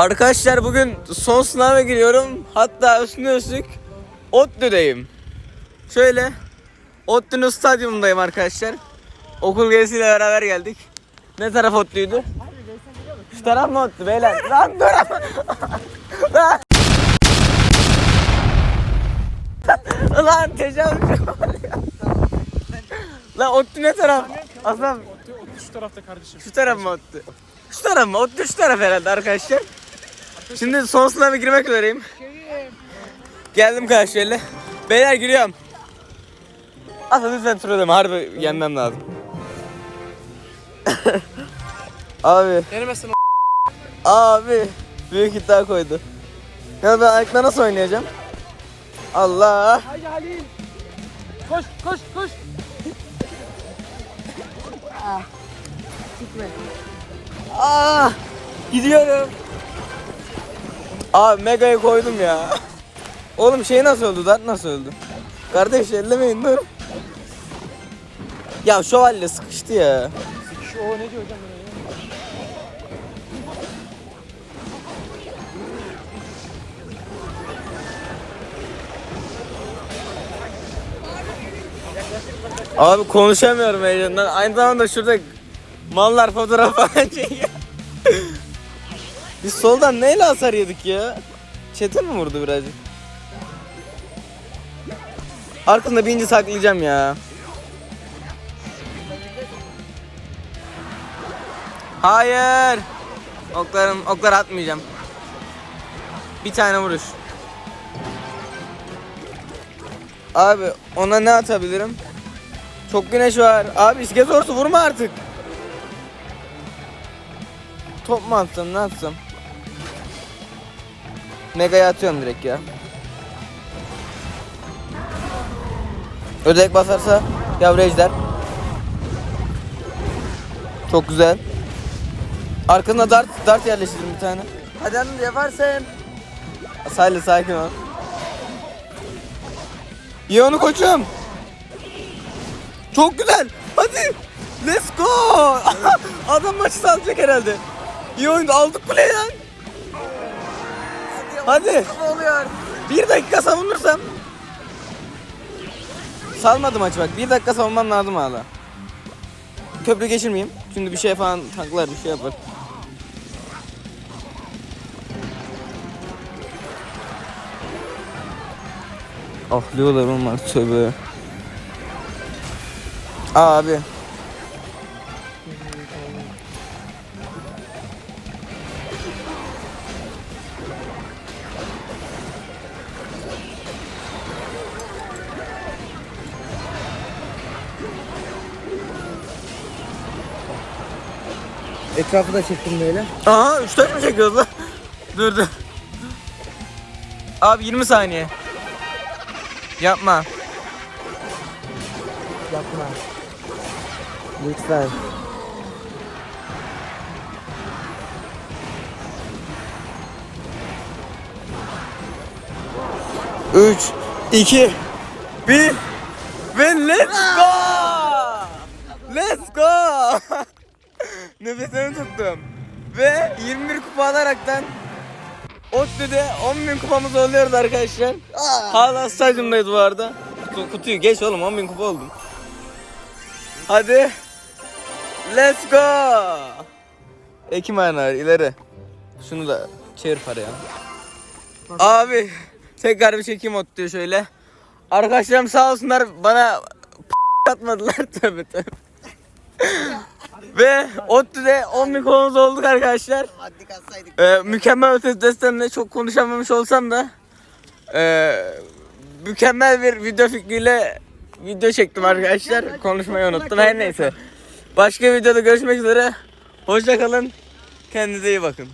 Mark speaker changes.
Speaker 1: Arkadaşlar bugün son sınava giriyorum. Hatta üstüne üstlük ODTÜ'deyim. Şöyle ODTÜ'nün stadyumundayım arkadaşlar. Okul gezisiyle beraber geldik. Ne taraf ODTÜ'ydü? Şu taraf mı ODTÜ beyler? Lan dur. Lan. Lan tecavüz Lan ODTÜ ne taraf? Aslan
Speaker 2: Şu tarafta kardeşim.
Speaker 1: şu taraf mı ODTÜ? Şu taraf mı? ODTÜ şu taraf herhalde arkadaşlar. Şimdi son sınava girmek üzereyim. Geldim karşıya. Beyler giriyorum. Aslan lütfen tur ödeme. Harbi yenmem lazım. Abi.
Speaker 2: Yenemezsin
Speaker 1: Abi. Büyük iddia koydu. Ya ben ayakla nasıl oynayacağım? Allah.
Speaker 2: Haydi Halil. Koş koş koş.
Speaker 1: Aa, gidiyorum. Abi mega'yı koydum ya. Oğlum şey nasıl öldü? Dart nasıl öldü? Kardeş ellemeyin dur. Ya şövalye sıkıştı ya.
Speaker 2: Şu o ne diyor hocam?
Speaker 1: Abi konuşamıyorum heyecandan. Aynı zamanda şurada mallar fotoğraf falan çekiyor. Biz soldan neyle hasar yedik ya? Çete mi vurdu birazcık? Arkasında birinci saklayacağım ya. Hayır. Oklarım, oklar atmayacağım. Bir tane vuruş. Abi ona ne atabilirim? Çok güneş var. Abi iskelet orası vurma artık. Top mu atsam ne atsam? Mega'ya atıyorum direkt ya. Ödek basarsa yavru ejder. Çok güzel. Arkasına dart, dart yerleştirdim bir tane. Hadi hanım yaparsın. Salih sakin ol. İyi onu koçum. Çok güzel. Hadi. Let's go. Adam maçı salacak herhalde. İyi oyundu. Aldık kuleyi lan. Hadi. oluyor? Bir dakika savunursam. Salmadı maçı bak. Bir dakika savunmam lazım hala. Köprü geçirmeyeyim. Çünkü bir şey falan taklar bir şey yapar. Ahlıyorlar onlar tövbe. Abi.
Speaker 3: Etrafı da çektim böyle.
Speaker 1: Aha 3 mü çekiyoruz lan? dur dur. Abi 20 saniye. Yapma.
Speaker 3: Yapma. Lütfen.
Speaker 1: Üç, iki, bir ve let's go! Let's go! Nefesimi tuttum. Ve 21 kupa alaraktan ODTÜ'de 10.000 kupamız oluyoruz arkadaşlar. Hala stadyumdayız bu arada. Kutu- Kutuyu geç oğlum 10.000 kupa oldum. Hadi. Let's go! Ekim ayarlar ileri. Şunu da çevir paraya. Abi tekrar bir çekeyim ODTÜ'yü şöyle. Arkadaşlarım sağ olsunlar bana atmadılar tabi tabi. Ve ODTÜ'de 10 bin konumuz olduk arkadaşlar.
Speaker 3: Hadi kalsaydık.
Speaker 1: Ee, mükemmel ötesi destanla çok konuşamamış olsam da ee, mükemmel bir video fikriyle video çektim arkadaşlar. Konuşmayı unuttum her neyse. Başka videoda görüşmek üzere. Hoşça kalın. Kendinize iyi bakın.